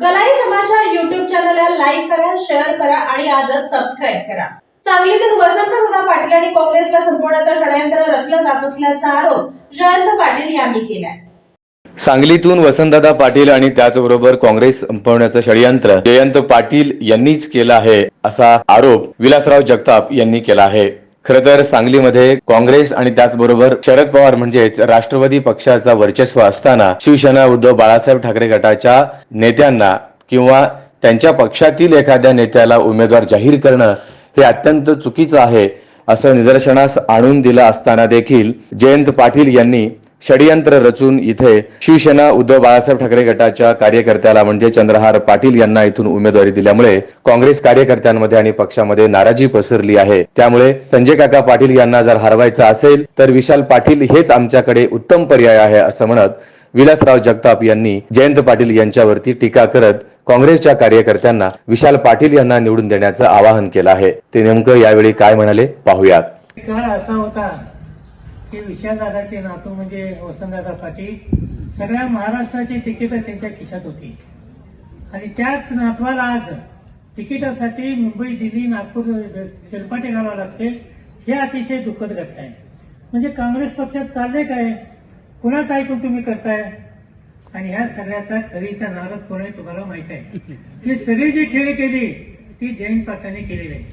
कलाई समाचार युट्यूब चॅनलला लाईक करा शेअर करा आणि आजच सबस्क्राईब करा. सांगलीतून वसंतदादा पाटील आणि काँग्रेसला संपवण्याचं षडयंत्र रचलं जात असल्याचा आरोप जयंत पाटील यांनी केलाय. सांगलीतून वसंतदादा पाटील आणि त्याचबरोबर काँग्रेस संपवण्याचं षडयंत्र जयंत पाटील यांनीच केलं आहे असा आरोप विलासराव जगताप यांनी केला आहे. खरं तर सांगलीमध्ये काँग्रेस आणि त्याचबरोबर शरद पवार म्हणजेच राष्ट्रवादी पक्षाचा वर्चस्व असताना शिवसेना उद्धव बाळासाहेब ठाकरे गटाच्या नेत्यांना किंवा त्यांच्या पक्षातील एखाद्या नेत्याला उमेदवार जाहीर करणं हे अत्यंत चुकीचं आहे असं निदर्शनास आणून दिलं असताना देखील जयंत पाटील यांनी षडयंत्र रचून इथे शिवसेना उद्धव बाळासाहेब ठाकरे गटाच्या कार्यकर्त्याला म्हणजे चंद्रहार पाटील यांना इथून उमेदवारी दिल्यामुळे काँग्रेस कार्यकर्त्यांमध्ये आणि पक्षामध्ये नाराजी पसरली आहे. त्यामुळे संजय काका पाटील यांना जर हरवायचं असेल तर विशाल पाटील हेच आमच्याकडे उत्तम पर्याय आहे असं म्हणत विलासराव जगताप यांनी जयंत पाटील यांच्यावरती टीका करत काँग्रेसच्या कार्यकर्त्यांना विशाल पाटील यांना निवडून देण्याचं आवाहन केलं आहे. ते नेमकं यावेळी काय म्हणाले पाहूयात. काळ असा होता की विशालदादाचे नातू म्हणजे वसंतदादा पाटील सगळ्या महाराष्ट्राची तिकीटं त्यांच्या खिशात होती. आणि त्याच नातवाला आज तिकिटासाठी मुंबई दिल्ली नागपूर हेलपाटे घालावं लागते हे अतिशय दुःखद घटना आहे. म्हणजे काँग्रेस पक्षात चालले काय? कुणाचं ऐकून तुम्ही करताय? आणि ह्या सगळ्याचा खरीचा नारद कोण आहे तुम्हाला माहीत आहे. ही सगळी जी खेळी केली ती जयंत पाटलांनी केलेली आहे.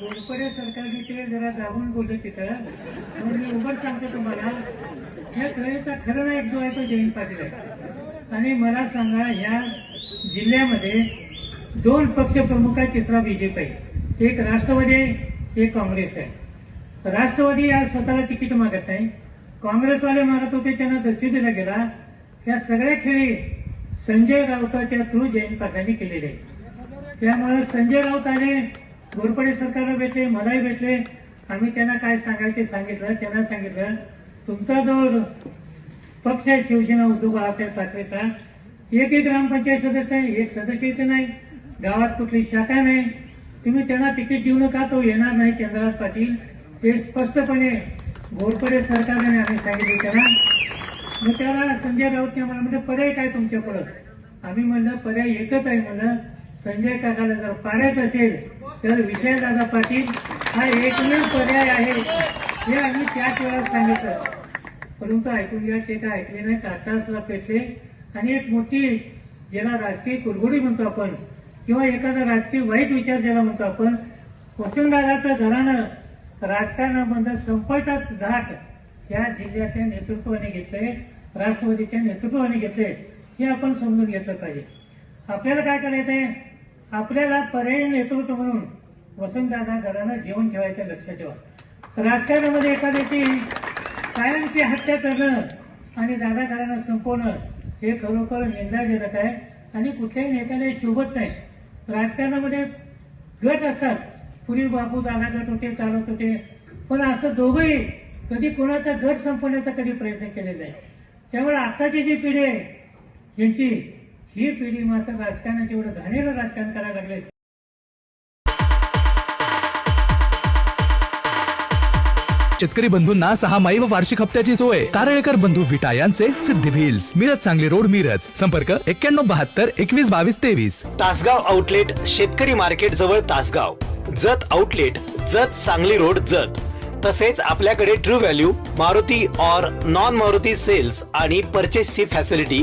गोडपडे सरकारने ते जरा दाबून बोलत तिथं. म्हणून मी उघड सांगतो तुम्हाला या कळेचा खरं नायक जो आहे तो जयंत पाटील आहे. आणि मला सांगा ह्या जिल्ह्यामध्ये दोन पक्ष प्रमुख आहे तिसरा बीजेपी आहे. एक राष्ट्रवादी आहे एक काँग्रेस आहे. राष्ट्रवादी आज स्वतःला तिकीट मागत नाही. काँग्रेसवाले मागत होते त्यांना दर्ची दिला गेला. या सगळ्या खेळी संजय राऊताच्या थ्रू जयंत पाटलांनी केलेले आहे त्यामुळे संजय राऊत आले घोरपडे सरकारला भेटले मलाही भेटले. आम्ही त्यांना काय सांगायचे सांगितलं त्यांना सांगितलं. तुमचा जो पक्ष आहे शिवसेना उद्धव बाळासाहेब ठाकरेचा एक एक ग्रामपंचायत सदस्य नाही एक सदस्य इथे नाही. गावात कुठली शाखा नाही. तुम्ही त्यांना तिकीट देऊ नका तो येणार नाही चंद्रनाथ पाटील. हे स्पष्टपणे घोरपडे सरकारने आम्ही सांगितले त्यांना. मग त्याला संजय राऊत मला म्हणजे पर्याय काय तुमच्या पुढं आम्ही म्हणलं पर्याय एकच आहे म्हणलं. संजय काकाला जर पाडायचं असेल तर विजयदादा पाटील हा एकमेव पर्याय आहे. हे आम्ही त्याच वेळा सांगितलं. परंतु ऐकून घ्या ते काय ऐकले नाही ताटासला पेटले. आणि एक मोठी ज्याला राजकीय कुरघोडी म्हणतो आपण किंवा एखादा राजकीय वाईट विचार ज्याला म्हणतो आपण वसंतदादाचं घराणं राजकारणामध्ये संपायचाच धाट या जिल्ह्यातल्या नेतृत्वाने घेतले राष्ट्रवादीच्या नेतृत्वाने घेतले हे आपण समजून घेतलं पाहिजे. आपल्याला काय करायचं आहे आपल्याला पर्यायी नेतृत्व म्हणून वसंतदादा घरानं जेवण ठेवायचं लक्षात ठेवा. राजकारणामध्ये एखाद्याची कायमची हत्या करणं आणि दादा घरानं संपवणं हे खरोखर निंदाजनक आहे आणि कुठल्याही नेत्याला शोभत नाही. राजकारणामध्ये गट असतात. पूर्वी बापू दादा गट होते चालत होते. पण असं दोघंही कधी कोणाचा गट संपवण्याचा कधी प्रयत्न केलेला आहे त्यामुळे आत्ताची जी पिढी आहे यांची ही पिढी मात्र राजकारणाचे एवढं घाणेरं राजकारण करायला लागले. शेतकरी बंधूंना सहा माई व वार्षिक हप्त्याची सोय. तारळेकर बंधू विटा यांचे सिद्धी व्हील्स. मिरज सांगली रोड मिरज. संपर्क एक्क्याण्णव बहात्तर एकवीस बावीस तेवीस. तासगाव आउटलेट शेतकरी मार्केट जवळ Tasgaon. Jat outlet Jat Sangli road Jat. तसेच आपल्याकडे true value Maruti or non Maruti sales आणि परचेसची facility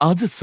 आजच